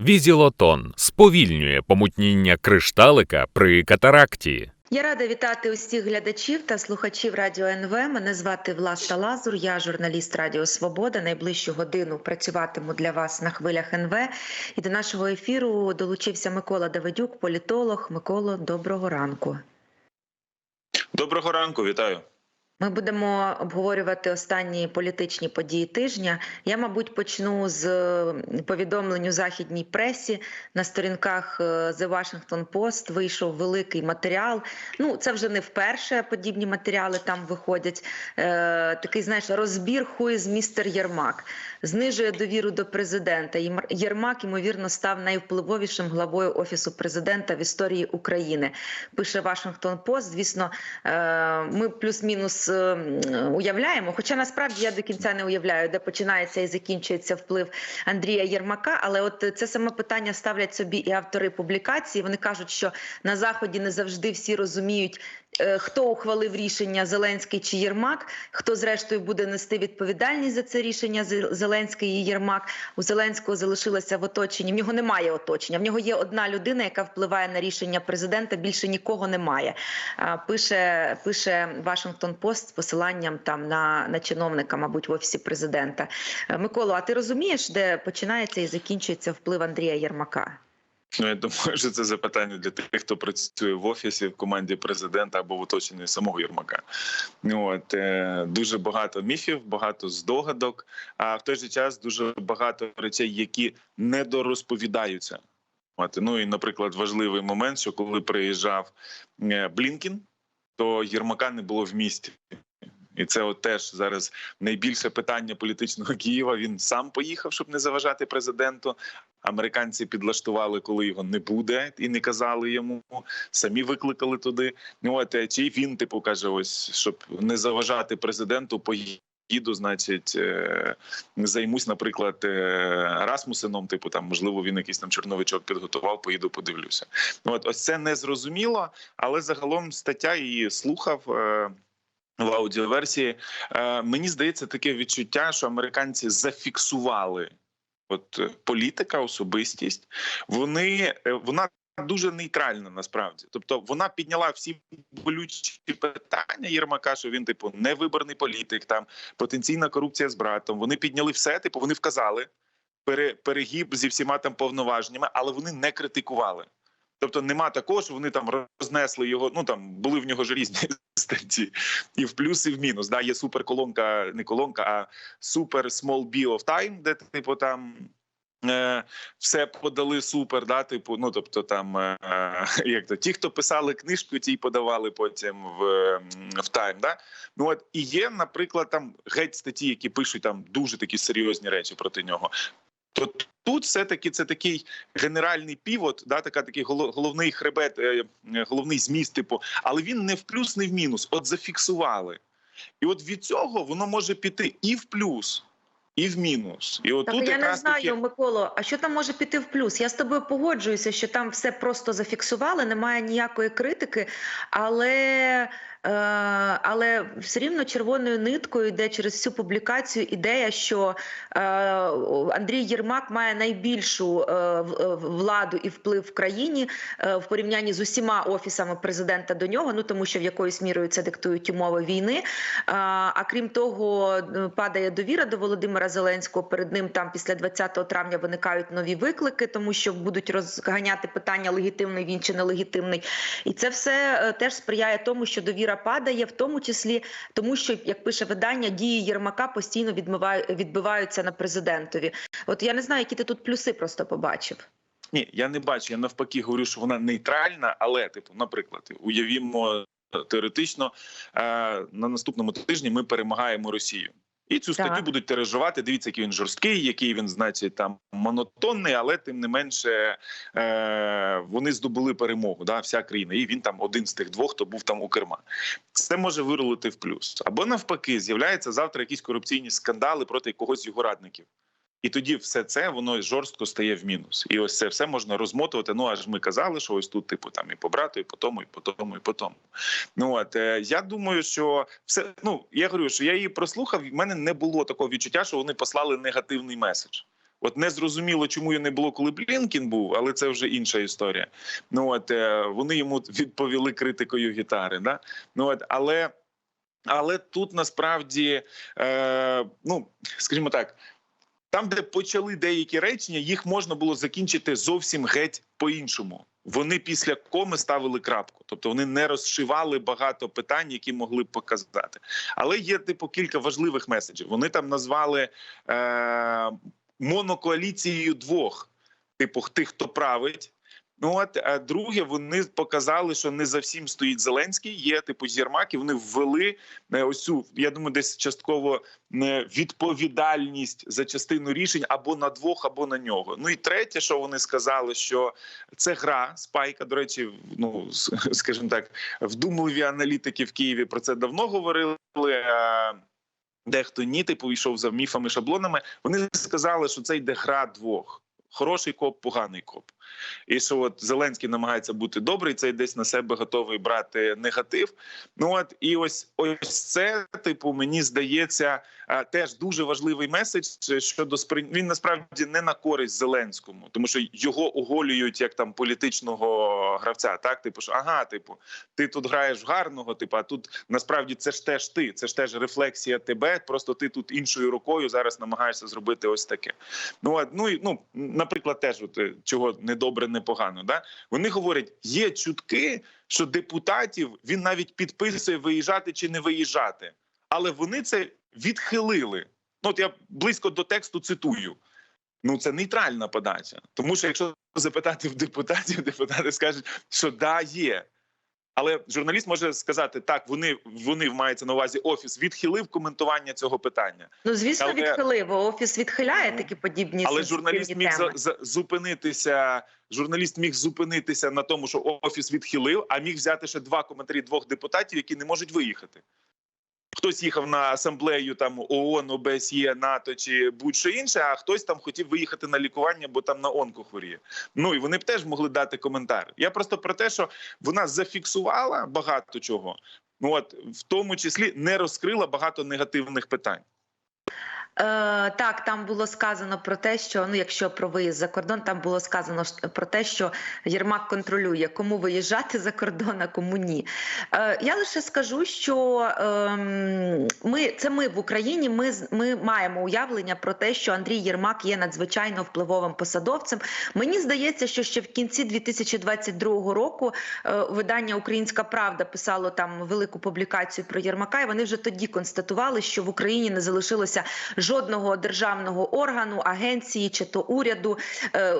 Візілотон сповільнює помутніння кришталика при катаракті. Я рада вітати усіх глядачів та слухачів Радіо НВ. Мене звати Власта Лазур. Я журналіст Радіо Свобода. Найближчу годину працюватиму для вас на хвилях НВ. І до нашого ефіру долучився Микола Давидюк, політолог. Миколо, доброго ранку. Доброго ранку, вітаю. Ми будемо обговорювати останні політичні події тижня. Я, мабуть, почну з повідомлень у західній пресі. На сторінках е, The Washington Post вийшов великий матеріал. Ну, це вже не вперше подібні матеріали там виходять. Е, Такий, знаєш, розбір з містер Єрмак. Знижує довіру до президента. Єрмак, ймовірно, став найвпливовішим главою офісу президента в історії України. Пише Washington Post. Звісно, е, ми плюс-мінус е, уявляємо. Хоча насправді я до кінця не уявляю, де починається і закінчується вплив Андрія Єрмака. Але от це саме питання ставлять собі і автори публікації. Вони кажуть, що на заході не завжди всі розуміють. Е, Хто ухвалив рішення Зеленський чи Єрмак? Хто зрештою буде нести відповідальність за це рішення Зеленський і Єрмак? У Зеленського залишилося в оточенні. В нього немає оточення. В нього є одна людина, яка впливає на рішення президента. Більше нікого немає. Пише пише Washington Post з посиланням там на, на чиновника, мабуть, в офісі президента. Е, Миколо, а ти розумієш, де починається і закінчується вплив Андрія Єрмака? Ну я думаю, що це запитання для тих, хто працює в офісі в команді президента або в оточенні самого Єрмака. Ну от е, дуже багато міфів, багато здогадок. А в той же час дуже багато речей, які недорозповідаються. Ну і, наприклад, важливий момент, що коли приїжджав е, Блінкін, то Єрмака не було в місті. І це от теж зараз найбільше питання політичного Києва. Він сам поїхав, щоб не заважати президенту. Американці підлаштували, коли його не буде, і не казали йому. Самі викликали туди. Ну от чи він типу каже: ось щоб не заважати президенту, поїду, значить, е, займусь, наприклад, е, Расмусеном. Типу, там можливо він якийсь там чорновичок підготував. Поїду, подивлюся. Ну, От ось це не зрозуміло, але загалом стаття її слухав. е, в аудіоверсії мені здається таке відчуття, що американці зафіксували от е, політика, особистість. Вони е, вона дуже нейтральна насправді. Тобто вона підняла всі болючі питання Єрмака, що він, типу, невиборний політик, там потенційна корупція з братом. Вони підняли все, типу, вони вказали пере, перегіб зі всіма там повноваженнями, але вони не критикували. Тобто нема такого, що вони там рознесли його. Ну там були в нього ж різні статті, і в плюс, і в мінус. Да, є суперколонка, не колонка, а супер small B of time, де типу там. Е, все подали супер, да, типу, ну тобто там е, як то ті, хто писали книжку, ті подавали потім в, в тайм. Да? Ну от і є, наприклад, там геть статті, які пишуть там дуже такі серйозні речі проти нього. То тут все таки це такий генеральний півот, да, така такий головний хребет, е, е, головний зміст, типу, але він не в плюс, не в мінус. От зафіксували. І от від цього воно може піти і в плюс, і в мінус. І от Так я не знаю, таки... Миколо, а що там може піти в плюс? Я з тобою погоджуюся, що там все просто зафіксували, немає ніякої критики, але, але все рівно червоною ниткою йде через всю публікацію ідея, що е, Андрій Єрмак має найбільшу е, е, владу і вплив в країні е, в порівнянні з усіма офісами президента до нього. Ну тому що в якоюсь мірою це диктують умови війни. А, крім того, е, падає довіра до Володимира Зеленського. Перед ним там після 20 травня виникають нові виклики, тому що будуть розганяти питання легітимний він чи нелегітимний. І це все е, теж сприяє тому, що довіра падає, в тому числі тому, що як пише видання, дії Єрмака постійно відбиваються на президентові. От я не знаю, які ти тут плюси просто побачив. Ні, я не бачу. Я навпаки говорю, що вона нейтральна, але, типу, наприклад, уявімо е, теоретично, е, на наступному тижні ми перемагаємо Росію. І цю статтю Так. будуть тиражувати. Дивіться, який він жорсткий, який він, значить, там монотонний, але тим не менше е, вони здобули перемогу. Да, вся країна, і він там один з тих двох, хто був там у керма. Це може вирулити в плюс. Або навпаки, з'являються завтра якісь корупційні скандали проти когось з його радників. І тоді все це воно жорстко стає в мінус. І ось це все можна розмотувати. Ну аж ми казали, що ось тут, типу, там і по брату, і по тому, і по тому, і по тому. Ну от е, я думаю, що все ну я говорю, що я її прослухав. і в мене не було такого відчуття, що вони послали негативний меседж. От не зрозуміло, чому його не було, коли Блінкін був, але це вже інша історія. Ну от е, вони йому відповіли критикою гітари. Да? Ну от, але, але тут насправді, е, ну скажімо так. Там, де почали деякі речення, їх можна було закінчити зовсім геть по-іншому. Вони після коми ставили крапку, тобто вони не розшивали багато питань, які могли б показати. Але є типу кілька важливих меседжів. Вони там назвали е- монокоаліцією двох, типу тих, хто править. Ну от а друге, вони показали, що не за всім стоїть Зеленський. Є типу Єрмак, і вони ввели е, ось цю, я думаю, десь частково е, відповідальність за частину рішень або на двох, або на нього. Ну і третє, що вони сказали, що це гра спайка. До речі, ну скажімо так, вдумливі аналітики в Києві про це давно говорили. Дехто ні, типу йшов за міфами, шаблонами. Вони сказали, що це йде гра двох: хороший коп, поганий коп. І що от Зеленський намагається бути добрий, цей десь на себе готовий брати негатив. Ну от і ось ось це, типу, мені здається, теж дуже важливий меседж щодо сприй... Він насправді не на користь Зеленському, тому що його оголюють як там політичного гравця. Так, типу, що ага, типу, ти тут граєш гарного, типу, а тут насправді це ж теж ти, це ж теж рефлексія тебе. Просто ти тут іншою рукою зараз намагаєшся зробити ось таке. Ну от, ну і ну, наприклад, теж от, е, чого недобре, непогано. Да? Вони говорять, є чутки, що депутатів він навіть підписує виїжджати чи не виїжджати, але вони це відхилили. Ну, от я близько до тексту цитую. Ну, це нейтральна подача. Тому що якщо запитати в депутатів, депутати скажуть, що да, є. Але журналіст може сказати, так, вони вони мається на увазі офіс, відхилив коментування цього питання. Ну звісно, Але- відхилив. Офіс відхиляє такі подібні Але журналіст міг за, теми. за, зупинитися. Журналіст міг зупинитися на тому, що офіс відхилив, а міг взяти ще два коментарі двох депутатів, які не можуть виїхати. Хтось їхав на асамблею там ООН, ОБСЄ, НАТО чи будь-що інше, а хтось там хотів виїхати на лікування, бо там на онку хворіє. Ну і вони б теж могли дати коментар. Я просто про те, що вона зафіксувала багато чого. От в тому числі не розкрила багато негативних питань. Е, так, там було сказано про те, що ну, якщо про виїзд за кордон, там було сказано про те, що Єрмак контролює, кому виїжджати за кордон, а кому ні. Е, я лише скажу, що ем, ми це ми в Україні. Ми ми маємо уявлення про те, що Андрій Єрмак є надзвичайно впливовим посадовцем. Мені здається, що ще в кінці 2022 року е, видання Українська Правда писало там велику публікацію про Єрмака, і вони вже тоді констатували, що в Україні не залишилося жодного державного органу, агенції чи то уряду, е,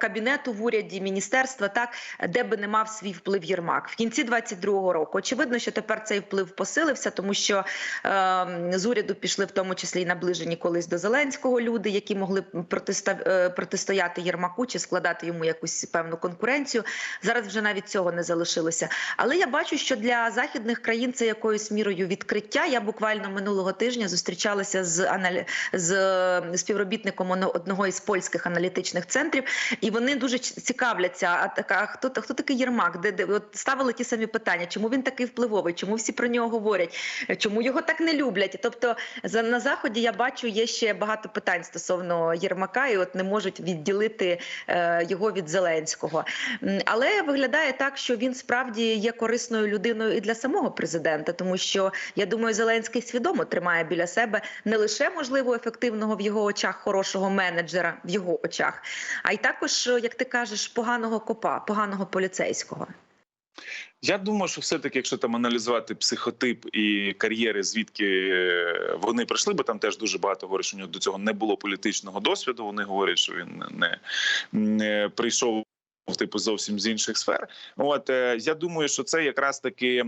кабінету в уряді, міністерства, так де би не мав свій вплив Єрмак в кінці 22-го року. Очевидно, що тепер цей вплив посилився, тому що е, з уряду пішли в тому числі і наближені колись до Зеленського люди, які могли протистав, е, протистояти Єрмаку чи складати йому якусь певну конкуренцію. Зараз вже навіть цього не залишилося. Але я бачу, що для західних країн це якоюсь мірою відкриття. Я буквально минулого тижня зустрічалася з аналі... з е, співробітником одного із польських аналітичних центрів, і вони дуже цікавляться. А така хто хто такий Єрмак? Де, де от ставили ті самі питання? Чому він такий впливовий? Чому всі про нього говорять? Чому його так не люблять? Тобто за на заході я бачу є ще багато питань стосовно Єрмака, і от не можуть відділити е, його від Зеленського. Але виглядає так, що він справді є корисною людиною і для самого президента, тому що я думаю, Зеленський свідомо тримає біля себе не лише можливо ефективного в його очах хорошого менеджера в його очах, а й також, як ти кажеш, поганого копа, поганого поліцейського. Я думаю, що все-таки, якщо там аналізувати психотип і кар'єри, звідки е, вони прийшли, бо там теж дуже багато говорять, що у нього до цього не було політичного досвіду. Вони говорять, що він не, не прийшов. Типу зовсім з інших сфер. От е, я думаю, що це якраз таки,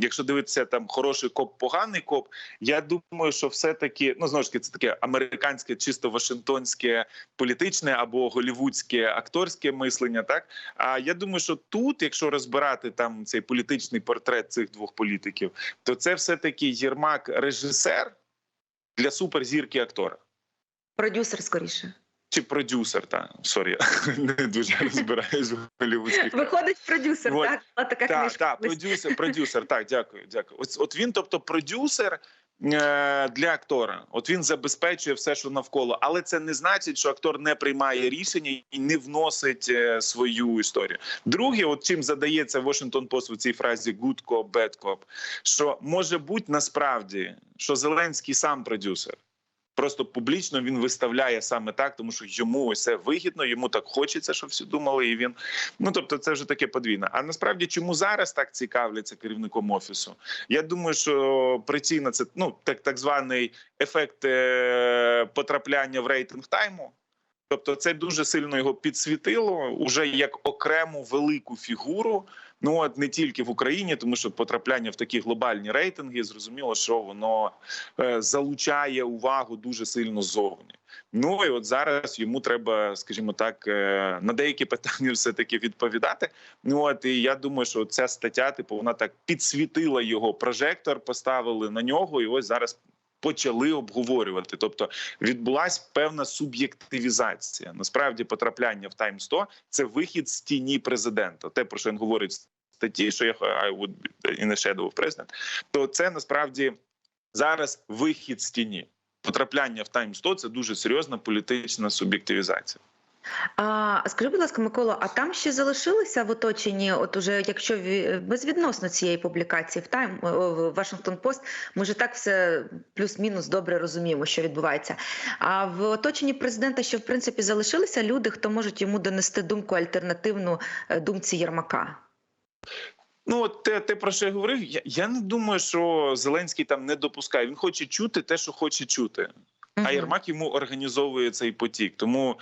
якщо дивитися там хороший коп, поганий коп. Я думаю, що все таки ну знову ж таки це таке американське, чисто вашингтонське політичне або голівудське акторське мислення. Так а я думаю, що тут, якщо розбирати там цей політичний портрет цих двох політиків, то це все таки Єрмак режисер для суперзірки актора. Продюсер скоріше. Чи продюсер, та сорі, не дуже розбираюсь в голівудських. Виходить продюсер, Вот. так? Була така Так, книжка. так, продюсер, продюсер. Так, дякую, дякую. Ось от він, тобто, продюсер е, для актора. От він забезпечує все, що навколо, але це не значить, що актор не приймає рішення і не вносить е, свою історію. Друге, от чим задається Washington Post в цій фразі «good cop, bad cop», що може бути насправді, що Зеленський сам продюсер. Просто публічно він виставляє саме так, тому що йому ось це вигідно, йому так хочеться, щоб всі думали. І він ну тобто, це вже таке подвійне. А насправді, чому зараз так цікавляться керівником офісу? Я думаю, що причина це ну так, так званий ефект е, потрапляння в рейтинг тайму. Тобто, це дуже сильно його підсвітило уже як окрему велику фігуру. Ну от не тільки в Україні, тому що потрапляння в такі глобальні рейтинги, зрозуміло, що воно е, залучає увагу дуже сильно ззовні. Ну і от зараз йому треба, скажімо так, е, на деякі питання все таки відповідати. Ну от і я думаю, що ця стаття, типу, вона так підсвітила його прожектор, поставили на нього, і ось зараз. Почали обговорювати, тобто відбулася певна суб'єктивізація. Насправді, потрапляння в Тайм 100 – це вихід з тіні президента. Те про що він говорить в статті, що я I would be in the shadow of president, то це насправді зараз вихід з тіні. Потрапляння в Тайм 100 – це дуже серйозна політична суб'єктивізація. А скажи, будь ласка, Микола, а там ще залишилися в оточенні, от уже якщо безвідносно цієї публікації в Тайм в Вашингтон Пост, ми ж так все плюс-мінус добре розуміємо, що відбувається. А в оточенні президента ще в принципі залишилися люди, хто можуть йому донести думку альтернативну е, думці Єрмака. Ну, от те, те, про що я говорив, я, я не думаю, що Зеленський там не допускає. Він хоче чути те, що хоче чути. А. Єрмак йому організовує цей потік. Тому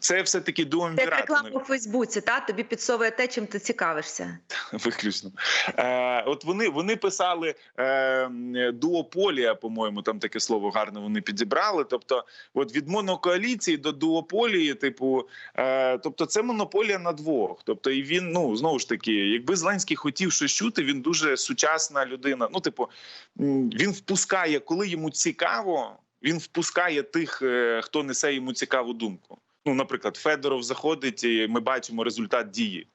це все таки Це як реклама у Фейсбуці, та тобі підсовує те, чим ти цікавишся. Виключно. Е, от вони, вони писали е, дуополія, по-моєму, там таке слово гарне вони підібрали. Тобто, от від монокоаліції до дуополії, типу, е, тобто, це монополія на двох. Тобто, і він, ну знову ж таки, якби Зеленський хотів щось чути, він дуже сучасна людина. Ну, типу, він впускає, коли йому цікаво, він впускає тих, е, хто несе йому цікаву думку. Ну, наприклад, Федоров заходить, і ми бачимо результат дії.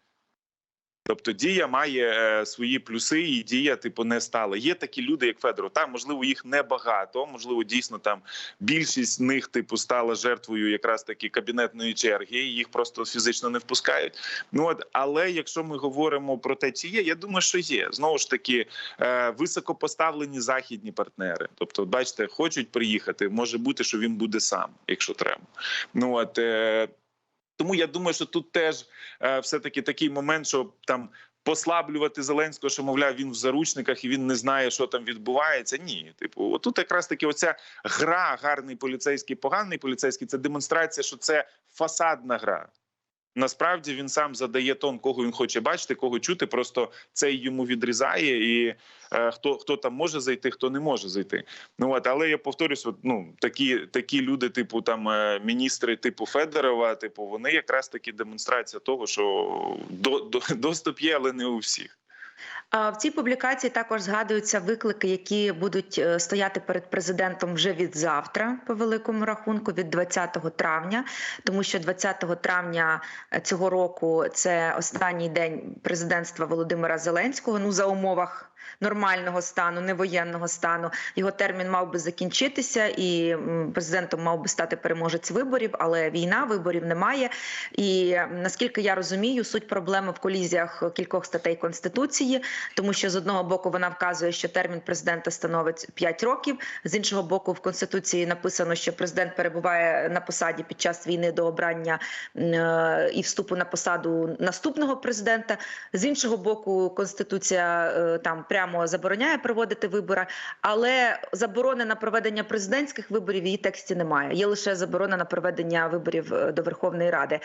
Тобто дія має е, свої плюси, і дія, типу, не стала. Є такі люди, як Федоров. Там, можливо, їх небагато. Можливо, дійсно там більшість з них, типу, стала жертвою якраз таки кабінетної черги. Їх просто фізично не впускають. Ну от, але якщо ми говоримо про те, чи є, я думаю, що є. Знову ж таки, е, високопоставлені західні партнери. Тобто, бачите, хочуть приїхати. Може бути, що він буде сам, якщо треба. Ну от. Тому я думаю, що тут теж е, все-таки такий момент, що там послаблювати Зеленського, що мовляв він в заручниках і він не знає, що там відбувається. Ні, типу, отут якраз таки оця гра, гарний поліцейський, поганий поліцейський, це демонстрація, що це фасадна гра. Насправді він сам задає тон, кого він хоче бачити, кого чути. Просто це йому відрізає, і е, хто хто там може зайти, хто не може зайти. Ну от, але я повторюсь, от, ну такі такі люди, типу там е, міністри, типу Федорова, типу, вони якраз таки демонстрація того, що до, до, доступ є, але не у всіх. В цій публікації також згадуються виклики, які будуть е, стояти перед президентом вже від завтра, по великому рахунку, від 20 травня, тому що 20 травня е, цього року це останній день президентства Володимира Зеленського. Ну за умовах. Нормального стану, не воєнного стану його термін мав би закінчитися, і президентом мав би стати переможець виборів, але війна виборів немає. І наскільки я розумію, суть проблеми в колізіях кількох статей конституції, тому що з одного боку вона вказує, що термін президента становить 5 років. З іншого боку, в конституції написано, що президент перебуває на посаді під час війни до обрання е, і вступу на посаду наступного президента. З іншого боку, конституція е, там прямо забороняє проводити вибори, але заборони на проведення президентських виборів в її тексті немає. Є лише заборона на проведення виборів е, до Верховної Ради.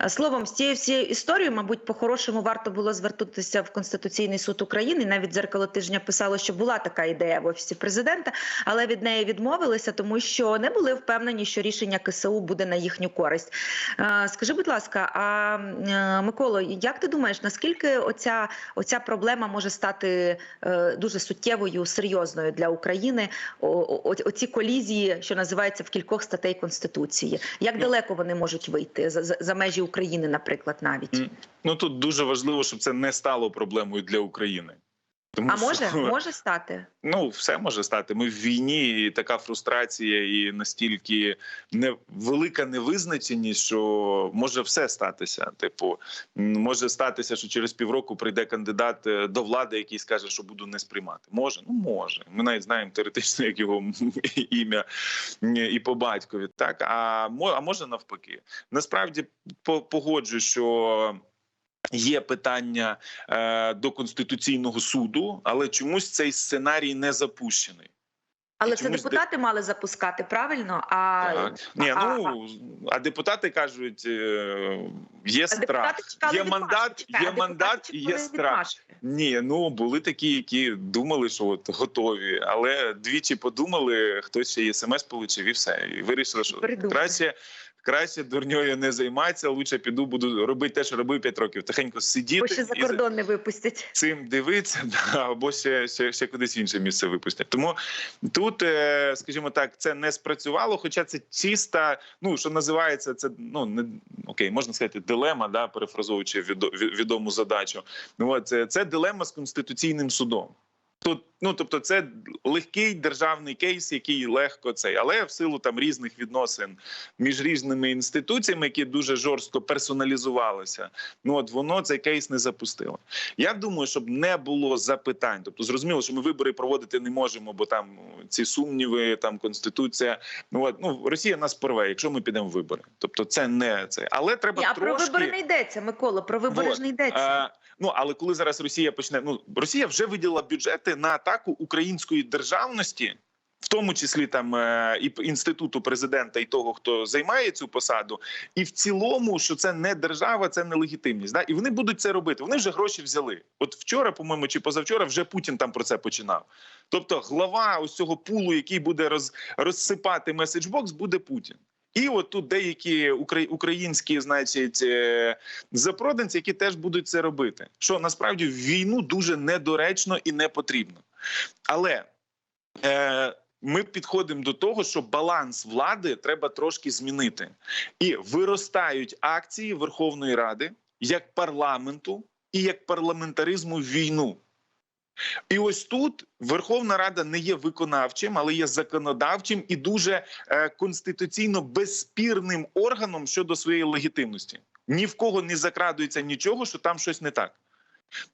Е, Словом, з цією всією історією, мабуть, по-хорошому варто було звернутися в Конституційний суд України. Навіть дзеркало тижня писало, що була така ідея в офісі президента, але від неї відмовилися, тому що не були впевнені, що рішення КСУ буде на їхню користь. Е, Скажи, будь ласка, а Миколо, як ти думаєш, наскільки оця, оця проблема може стати дуже суттєвою, серйозною для України? Оці колізії, що називаються в кількох статей Конституції, як Ну. далеко вони можуть вийти за, за межі України, наприклад, навіть? Ну тут дуже важливо, щоб це не стало проблемою для України. Тому А може, що, може стати? Ну, все може стати. Ми в війні, і така фрустрація, і настільки не велика невизначеність, що може все статися. Типу, може статися, що через півроку прийде кандидат е, до влади, який скаже, що буду не сприймати. Може, ну може. Ми навіть знаємо теоретично, як його ім'я і по батькові. Так а а може навпаки. Насправді по- погоджую, що. Є питання е, до конституційного суду, але чомусь цей сценарій не запущений. Але це депутати мали запускати правильно. А, Так. Ні, а- ну а депутати кажуть, е, є страх, є мандат. Є мандат і є страх. Ні, ну були такі, які думали, що от готові, але двічі подумали, хтось ще й смс получив і все. І вирішили, що краще. Краще дурньою не займатися, лучше піду, буду робити те, що робив 5 років. Тихенько сидіти Бо ще за і кордон не випустять. цим дивитися, да, або ще, ще, ще кудись в інше місце випустять. Тому тут, е, скажімо так, це не спрацювало, хоча це чиста, ну що називається, це ну не окей, можна сказати, дилема, да, перефразовуючи відо- відому задачу. Ну от це, це дилема з конституційним судом. Тут, ну тобто, це легкий державний кейс, який легко цей, але в силу там різних відносин між різними інституціями, які дуже жорстко персоналізувалися. Ну от воно цей кейс не запустило. Я думаю, щоб не було запитань. Тобто, зрозуміло, що ми вибори проводити не можемо, бо там ці сумніви, там конституція. Ну от ну Росія нас порве, якщо ми підемо в вибори. Тобто, це не це, але треба Ні, а трошки... про вибори не йдеться, Микола. Про вибори Вот. ж не йдеться. Е, ну але коли зараз Росія почне, ну Росія вже виділа бюджети на атаку української державності. В тому числі там е, і інституту президента, і того, хто займає цю посаду, і в цілому, що це не держава, це не легітимність. Да? І вони будуть це робити. Вони вже гроші взяли. От вчора, по-моєму, чи позавчора, вже Путін там про це починав. Тобто, глава ось цього пулу, який буде роз, розсипати меседжбокс, буде Путін. І от тут деякі укра- українські, значить, е, запроданці, які теж будуть це робити. Що насправді війну дуже недоречно і не потрібно. Але е, ми підходимо до того, що баланс влади треба трошки змінити. І виростають акції Верховної Ради як парламенту і як парламентаризму в війну. І ось тут Верховна Рада не є виконавчим, але є законодавчим і дуже е, конституційно безспірним органом щодо своєї легітимності. Ні в кого не закрадується нічого, що там щось не так.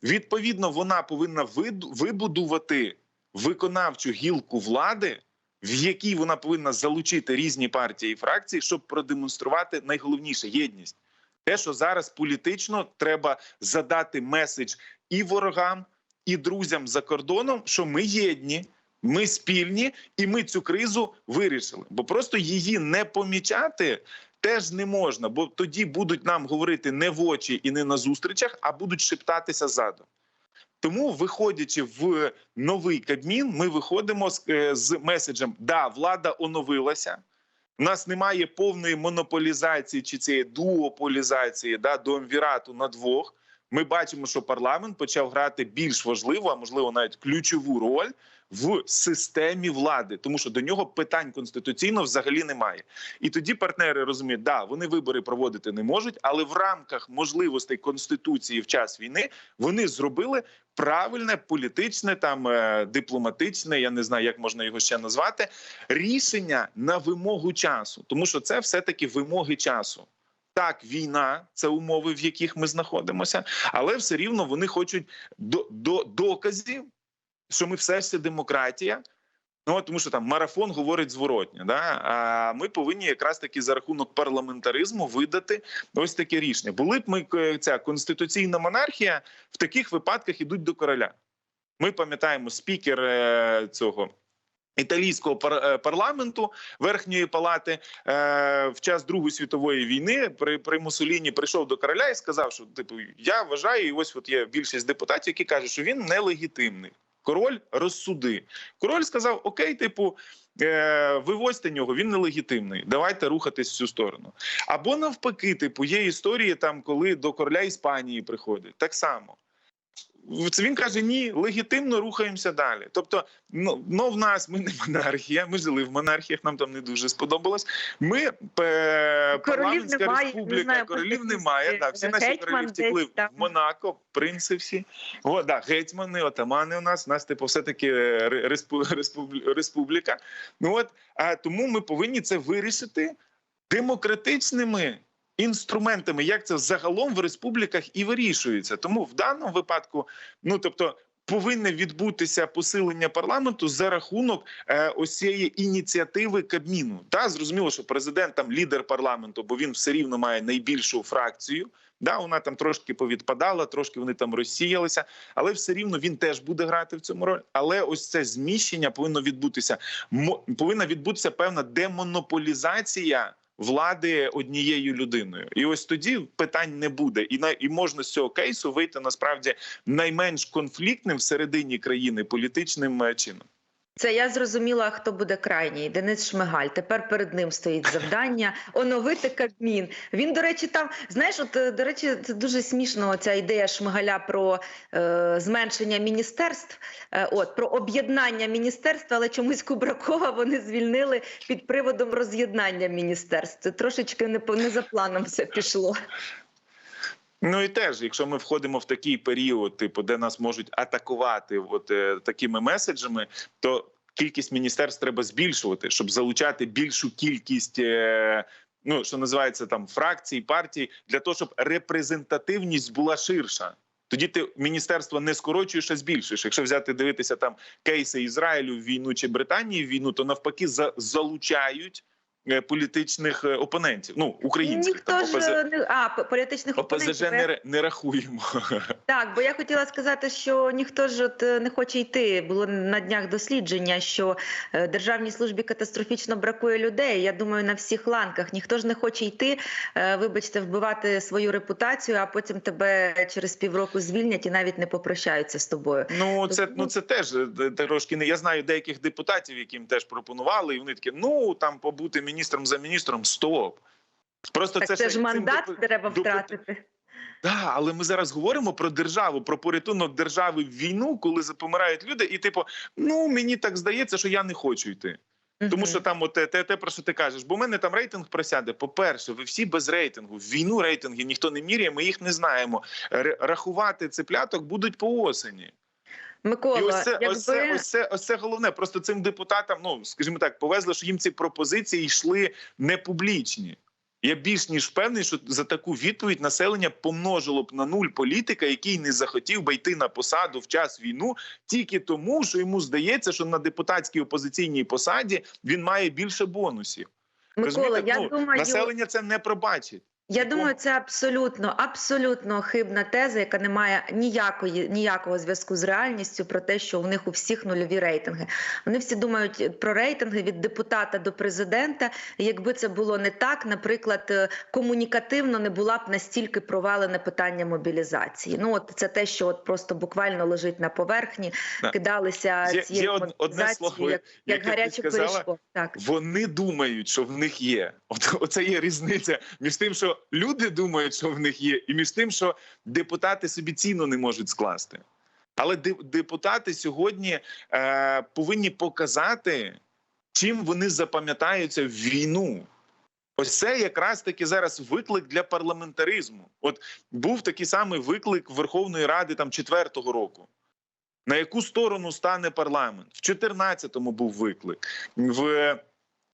Відповідно, вона повинна вибудувати виконавчу гілку влади, в якій вона повинна залучити різні партії і фракції, щоб продемонструвати найголовніше єдність. Те, що зараз політично треба задати меседж і ворогам, і друзям за кордоном, що ми єдні, ми спільні, і ми цю кризу вирішили. Бо просто її не помічати теж не можна, бо тоді будуть нам говорити не в очі і не на зустрічах, а будуть шептатися ззаду. Тому, виходячи в новий Кабмін, ми виходимо з, е, з меседжем: да, влада оновилася. У нас немає повної монополізації чи цієї дуополізації да, дуумвірату на двох. Ми бачимо, що парламент почав грати більш важливу, а можливо навіть ключову роль в системі влади, тому що до нього питань конституційно взагалі немає. І тоді партнери розуміють, да, вони вибори проводити не можуть, але в рамках можливостей конституції в час війни вони зробили правильне політичне, там е, дипломатичне, я не знаю, як можна його ще назвати, рішення на вимогу часу, тому що це все таки вимоги часу. Так, війна це умови, в яких ми знаходимося, але все рівно вони хочуть до, до доказів, що ми все ще демократія. Ну тому, що там марафон говорить зворотня. Да? А ми повинні якраз таки за рахунок парламентаризму видати ось таке рішення. Були б ми е, ця конституційна монархія в таких випадках ідуть до короля. Ми пам'ятаємо спікер е, цього. Італійського е, парламенту верхньої палати в час Другої світової війни при, при Мусоліні прийшов до короля і сказав, що типу я вважаю, і ось от є більшість депутатів, які кажуть, що він нелегітимний. Король розсуди. Король сказав: Окей, типу, е, вивозьте нього, він нелегітимний. Давайте рухатись в цю сторону. Або навпаки, типу, є історії там, коли до короля Іспанії приходить Так само. Це він каже: ні, легітимно рухаємося далі. Тобто, ну, ну в нас ми не монархія. Ми жили в монархіях, нам там не дуже сподобалось. Ми е, парламентська немає, не республіка, знаю, королів немає. Да, всі наші королі втекли в Монако, принци всі. О, да, гетьмани, отамани у нас. У нас, типу, все таки республіка. Ну от а тому ми повинні це вирішити демократичними інструментами, як це загалом в республіках і вирішується. Тому в даному випадку, ну тобто. Повинне відбутися посилення парламенту за рахунок е, ось ініціативи Кабміну. Та зрозуміло, що президент там лідер парламенту, бо він все рівно має найбільшу фракцію. Да, вона там трошки повідпадала, трошки вони там розсіялися, але все рівно він теж буде грати в цьому роль. Але ось це зміщення повинно відбутися. Повинна відбутися певна демонополізація влади однією людиною, і ось тоді питань не буде. І на і можна з цього кейсу вийти насправді найменш конфліктним всередині країни політичним е, чином. Це я зрозуміла, хто буде крайній. Денис Шмигаль. Тепер перед ним стоїть завдання оновити Кабмін. Він, до речі, там знаєш, от е, до речі, це дуже смішно. Ця ідея Шмигаля про е, зменшення міністерств, е, от про об'єднання міністерств, але чомусь Кубракова вони звільнили під приводом роз'єднання міністерств. Це трошечки не по не за планом все пішло. Ну і теж, якщо ми входимо в такий період, типу, де нас можуть атакувати от е, такими меседжами, то кількість міністерств треба збільшувати, щоб залучати більшу кількість. Е, Ну, що називається там фракцій, партій, для того, щоб репрезентативність була ширша. Тоді ти міністерство не скорочуєш, а збільшуєш. Якщо взяти дивитися там кейси Ізраїлю в війну чи Британії в війну, то навпаки за, залучають політичних е, опонентів. Ну українських там Ніхто ОПЗ, ж не а політичних ОПЗЖ опонентів. не, ре- не рахуємо. Так, бо я хотіла сказати, що ніхто ж от е, не хоче йти. Було на днях дослідження, що е, державній службі катастрофічно бракує людей. Я думаю, на всіх ланках ніхто ж не хоче йти. е, Вибачте, вбивати свою репутацію, а потім тебе через півроку звільнять і навіть не попрощаються з тобою. Ну це ну це теж е, трошки не я знаю деяких депутатів, яким теж пропонували, і вони такі: ну там побути міністром за міністром. Стоп. Просто Так це, ще ж мандат допу- треба втратити. Да, але ми зараз говоримо про державу, про порятунок держави в війну, коли помирають люди, і типу, ну мені так здається, що я не хочу йти. Тому Мгм. що там, от те, те, те, про що ти кажеш, бо в мене там рейтинг просяде. По-перше, ви всі без рейтингу. В війну рейтинги ніхто не міряє, ми їх не знаємо. Рахувати цепляток будуть по осені. Микола, І ось це, якби... ось це, ось це, ось це головне. Просто цим депутатам, ну скажімо так, повезло, що їм ці пропозиції йшли не публічні. Я більш ніж впевнений, що за таку відповідь населення помножило б на нуль політика, який не захотів би йти на посаду в час війну, тільки тому, що йому здається, що на депутатській опозиційній посаді він має більше бонусів. Микола, Розумієте? я ну, думаю, населення це не пробачить. Я думаю, це абсолютно абсолютно хибна теза, яка не має ніякої ніякого зв'язку з реальністю про те, що у них у всіх нульові рейтинги. Вони всі думають про рейтинги від депутата до президента. Якби це було не так, наприклад, е, комунікативно не була б настільки провалене питання мобілізації. Ну от це те, що от просто буквально лежить на поверхні, Да. кидалися Є- цією є одне слово, як, як гаряче пиріжко. Так. Вони думають, що в них є. От оце є різниця між тим, що люди думають, що в них є, і між тим, що депутати собі ціну не можуть скласти. Але депутати сьогодні е, повинні показати, чим вони запам'ятаються в війну. Ось це якраз таки зараз виклик для парламентаризму. От був такий самий виклик Верховної Ради там четвертого року. На яку сторону стане парламент? В 14-му був виклик. В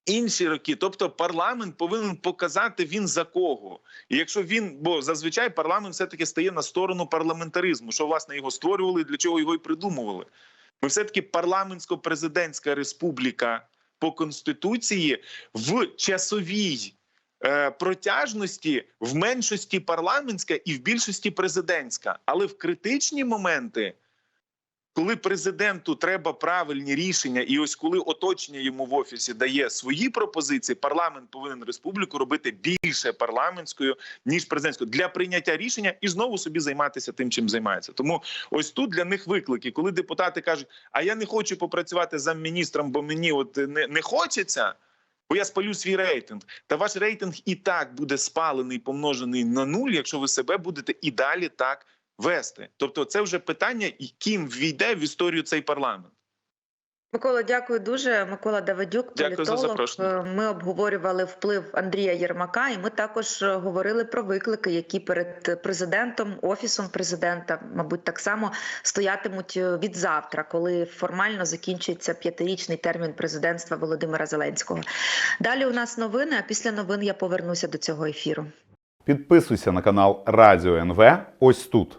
інші роки. Тобто, парламент повинен показати він за кого. І якщо він, бо зазвичай парламент все таки стає на сторону парламентаризму, що власне його створювали, для чого його і придумували. Ми все таки парламентсько-президентська республіка по конституції в часовій. е, Протяжності в меншості парламентська і в більшості президентська, але в критичні моменти коли президенту треба правильні рішення, і ось коли оточення йому в офісі дає свої пропозиції, парламент повинен республіку робити більше парламентською ніж президентською для прийняття рішення і знову собі займатися тим, чим займається. Тому ось тут для них виклики, коли депутати кажуть: а я не хочу попрацювати замміністром, бо мені от не, не хочеться. Бо я спалю свій рейтинг. Та ваш рейтинг і так буде спалений, помножений на нуль, якщо ви себе будете і далі так вести. Тобто, це вже питання, і ким війде в історію цей парламент. Микола, дякую дуже. Микола Давидюк, Дякую політолог. Е, Ми обговорювали вплив Андрія Єрмака, і ми також е, говорили про виклики, які перед президентом, офісом президента, мабуть, так само стоятимуть е, від завтра, коли формально закінчується п'ятирічний термін президентства Володимира Зеленського. Далі у нас новини. А після новин я повернуся до цього ефіру. Підписуйся на канал Радіо НВ ось тут.